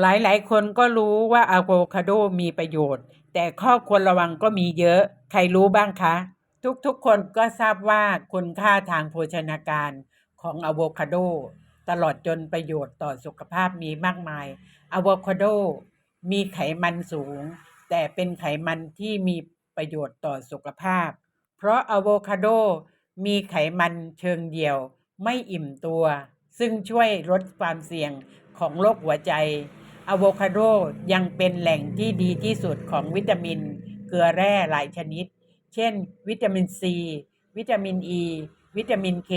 หลายๆ คนก็รู้ว่าอะโวคาโดมีประโยชน์ แต่ข้อควรระวังก็มีเยอะ ใครรู้บ้างคะ ทุกๆ คนก็ทราบว่าคุณค่าทางโภชนาการของอะโวคาโดตลอดจนประโยชน์ต่อสุขภาพมีมากมายอะโวคาโดมีไขมันสูง แต่เป็นไขมันที่มีประโยชน์ต่อสุขภาพ เพราะอะโวคาโดมีไขมันเชิงเดี่ยว ไม่อิ่มตัว ซึ่งช่วยลดความเสี่ยงของโรคหัวใจ อะโวคาโดยังเป็นแหล่งที่ดีที่สุดของวิตามิน เกลือแร่หลายชนิด เช่น วิตามินซี วิตามินอ e, ีวิตามินเค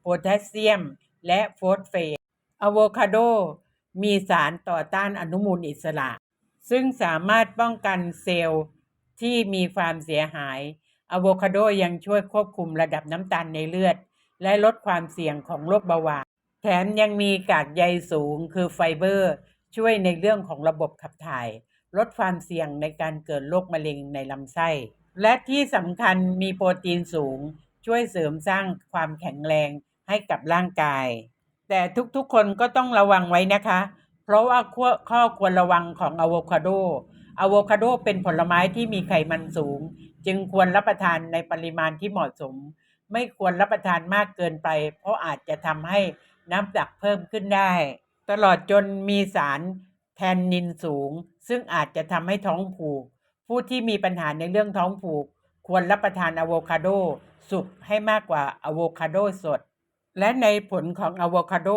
โพแทสเซียม และโฟสเฟตอะโวคาโดมีสารต่อต้านอนุมูลอิสระ ซึ่งสามารถป้องกันเซลล์ที่มีความเสียหายอะโวคาโดยังช่วยควบคุมระดับน้ำตาลในเลือด และลดความเสี่ยงของโรคเบาหวาน แถมยังมีกากใยสูงคือไฟเบอร์ ช่วยในเรื่องของระบบขับถ่าย ลดความเสี่ยงในการเกิดโรคมะเร็งในลำไส้ และที่สำคัญมีโปรตีนสูง ช่วยเสริมสร้างความแข็งแรงให้กับร่างกาย แต่ทุกๆคนก็ต้องระวังไว้นะคะ เพราะว่าข้อข้อควรระวังของอะโวคาโดอะโวคาโดเป็นผลไม้ที่มีไขมันสูง จึงควรรับประทานในปริมาณที่เหมาะสม ไม่ควรรับประทานมากเกินไป เพราะอาจจะทำให้น้ำหนักเพิ่มขึ้นได้ ตลอดจนมีสารแทนนินสูง ซึ่งอาจจะทำให้ท้องผูก ผู้ที่มีปัญหาในเรื่องท้องผูก ควรรับประทานอะโวคาโดสุกให้มากกว่าอะโวคาโดสด และในผลของอะโวคาโด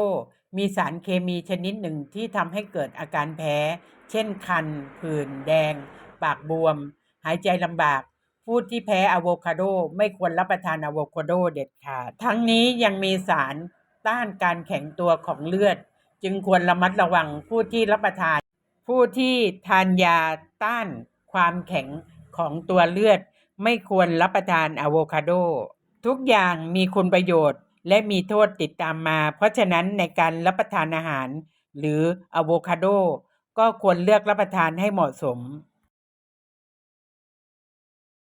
มีสารเคมีชนิดหนึ่งที่ทำให้เกิดอาการแพ้ เช่นคัน ผื่นแดง ปากบวม หายใจลำบาก ผู้ที่แพ้อะโวคาโดไม่ควรรับประทานอะโวคาโดเด็ดขาด ทั้งนี้ยังมีสารต้านการแข็งตัวของเลือด จึงควรระมัดระวังผู้ที่รับประทาน ผู้ที่ทานยาต้านความแข็งของตัวเลือด ไม่ควรรับประทานอะโวคาโด ทุกอย่างมีคุณประโยชน์และมีโทษติดตามมา เพราะฉะนั้นในการรับประทานอาหาร หรืออะโวคาโด ก็ควรเลือกรับประทานให้เหมาะสม